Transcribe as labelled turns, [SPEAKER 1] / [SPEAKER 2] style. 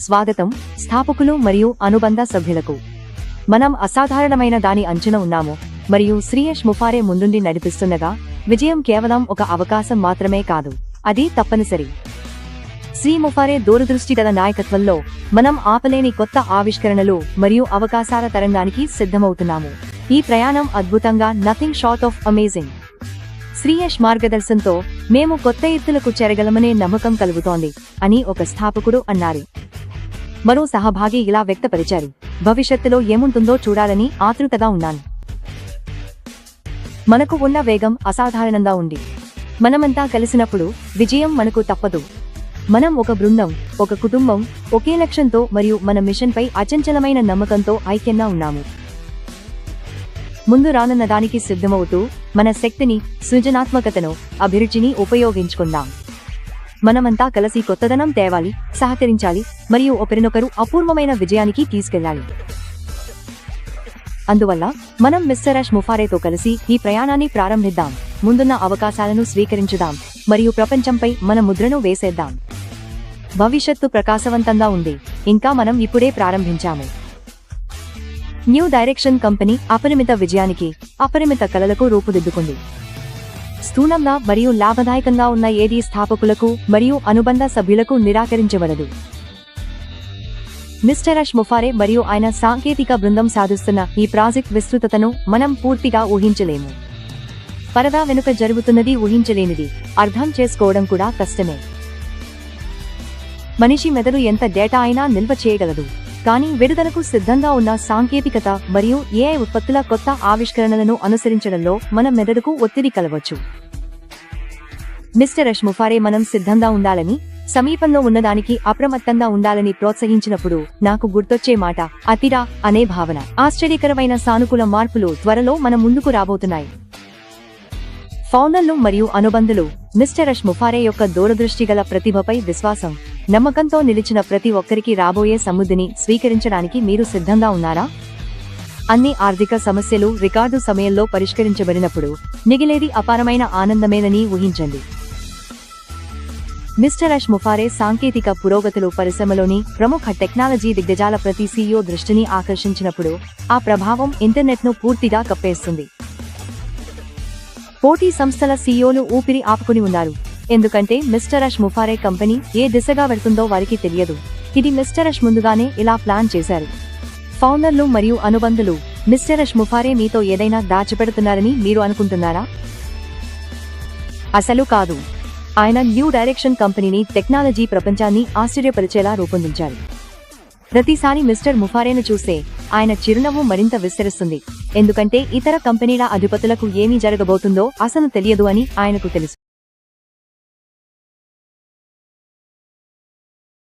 [SPEAKER 1] స్వాగతం స్థాపకులు మరియు అనుబంధ సభ్యులకు. మనం అసాధారణమైన దాని అంచున ఉన్నాము మరియు శ్రీయష్ ముఫారే ముందుండి నడిపిస్తుండగా విజయం కేవలం ఒక అవకాశం మాత్రమే కాదు అది తప్పనిసరి. శ్రీ ముఫారే దూరదృష్టి గల నాయకత్వంలో మనం ఆపలేని కొత్త ఆవిష్కరణలు మరియు అవకాశాల తరంగానికి సిద్ధమవుతున్నాము. ఈ ప్రయాణం అద్భుతంగా nothing short of amazing Shreyash మార్గదర్శంతో మేము కొత్త ఎత్తులకు చేరగలమనే నమ్మకం కలుగుతోంది అని ఒక స్థాపకుడు అన్నారు. మరో సహభాగి ఇలా వ్యక్తపరిచారు. భవిష్యత్తులో ఏముంటుందో చూడాలని ఆతృతగా ఉన్నాను. మనకు ఉన్న వేగం అసాధారణంగా ఉంది. మనమంతా కలిసినప్పుడు విజయం మనకు తప్పదు. మనం ఒక బృందం ఒక కుటుంబం ఒకే లక్ష్యంతో మరియు మన మిషన్పై అచంచలమైన నమ్మకంతో ఐక్యంగా ఉన్నాము. ముందు రానున్న దానికి సిద్ధమవుతూ మన శక్తిని సృజనాత్మకతను అభిరుచిని ఉపయోగించుకుందాం. మనమంతా కలిసి కొత్తదనం తేవాలి సహకరించాలి మరియు ఒకరినొకరు అపూర్వమైన విజయానికి తీసుకెళ్ళాలి అందువల్ల మనం మిస్టర్ అష్ ముఫారేతో కలిసి ఈ ప్రయాణాన్ని ప్రారంభిద్దాం ముందున్న అవకాశాలను స్వీకరించుదాం మరియు ప్రపంచంపై మన ముద్రను వేసేద్దాం. భవిష్యత్తు ప్రకాశవంతంగా ఉంది ఇంకా మనం ఇప్పుడే ప్రారంభించాము. న్యూ డైరెక్షన్ కంపెనీ అపరిమిత విజయానికి అపరిమిత కలలకు రూపుదిద్దుకుంది. స్థూలంగా మరియు లాభదాయకంగా ఉన్న ఏది స్థాపకులకు మరియు అనుబంధ సభ్యులకు నిరాకరించబడదు. మిస్టర్ అష్ ముఫారే మరియు ఆయన సాంకేతిక బృందం సాధిస్తున్న ఈ ప్రాజెక్ట్ విస్తృతతను మనం పూర్తిగా ఊహించలేము. పరదా వెనుక జరుగుతున్నది ఊహించలేనిది. అర్థం చేసుకోవడం కూడా కష్టమే. మనిషి మెదడు ఎంత డేటా అయినా నిల్వ చేయగలదు. కానీ విడుదలకు సిద్ధంగా ఉన్న సాంకేతికత మరియు ఏఐ ఉత్పత్తుల కొత్త ఆవిష్కరణలను అనుసరించడంలో మన మెదడుకు ఒత్తిడి కలవచ్చు మిస్టర్ రష్ ముఫారే మనం సిద్ధంగా ఉండాలని సమీపంలో ఉన్నదానికి అప్రమత్తంగా ఉండాలని ప్రోత్సహించినప్పుడు నాకు గుర్తొచ్చే మాట అతిరా అనే భావన. ఆశ్చర్యకరమైన సానుకూల మార్పులు త్వరలో మన ముందుకు రాబోతున్నాయి. ఫౌండర్లు మరియు అనుబంధులు మిస్టర్ అష్ ముఫారే యొక్క దూరదృష్టి గల ప్రతిభపై విశ్వాసం. నమ్మకంతో నిలిచిన ప్రతి ఒక్కరికి రాబోయే సముద్ధిని స్వీకరించడానికి మీరు సిద్ధంగా ఉన్నారా? అన్ని ఆర్థిక సమస్యలు రికార్డు సమయంలో పరిష్కరించబడినప్పుడు మిగిలేది అపారమైన ఆనందమేనని ఊహించండి. మిస్టర్ అష్ ముఫారే సాంకేతిక పురోగతులు పరిశ్రమలోని ప్రముఖ టెక్నాలజీ దిగ్గజాల ప్రతి సీఈఓ దృష్టిని ఆకర్షించినప్పుడు ఆ ప్రభావం ఇంటర్నెట్ను పూర్తిగా కప్పేస్తుంది. పోటీ సంస్థల సీఈఓలు ఊపిరి ఆపుకుని ఉన్నారు. ఎందుకంటే మిస్టర్ అష్ ముఫారే కంపెనీ ఏ దిశగా వెళ్తుందో వారికి తెలియదు. ఇది మిస్టర్ అష్ ముందుగానే ఇలా ప్లాన్ చేశారు. ఫౌండర్లు మరియు అనుబంధులు మిస్టర్ అష్ ముఫారే మీతో ఏదైనా దాచిపెడుతున్నారని మీరు అనుకుంటున్నారా? అసలు కాదు. ఆయన న్యూ డైరెక్షన్ కంపెనీని టెక్నాలజీ ప్రపంచాన్ని ఆశ్చర్యపరిచేలా రూపొందించారు. ప్రతిసారి మిస్టర్ ముఫారేను చూస్తే ఆయన చిరునవ్వు మరింత విస్తరిస్తుంది. ఎందుకంటే ఇతర కంపెనీల అధిపతులకు ఏమీ జరగబోతుందో అసలు తెలియదు అని ఆయనకు తెలుసు.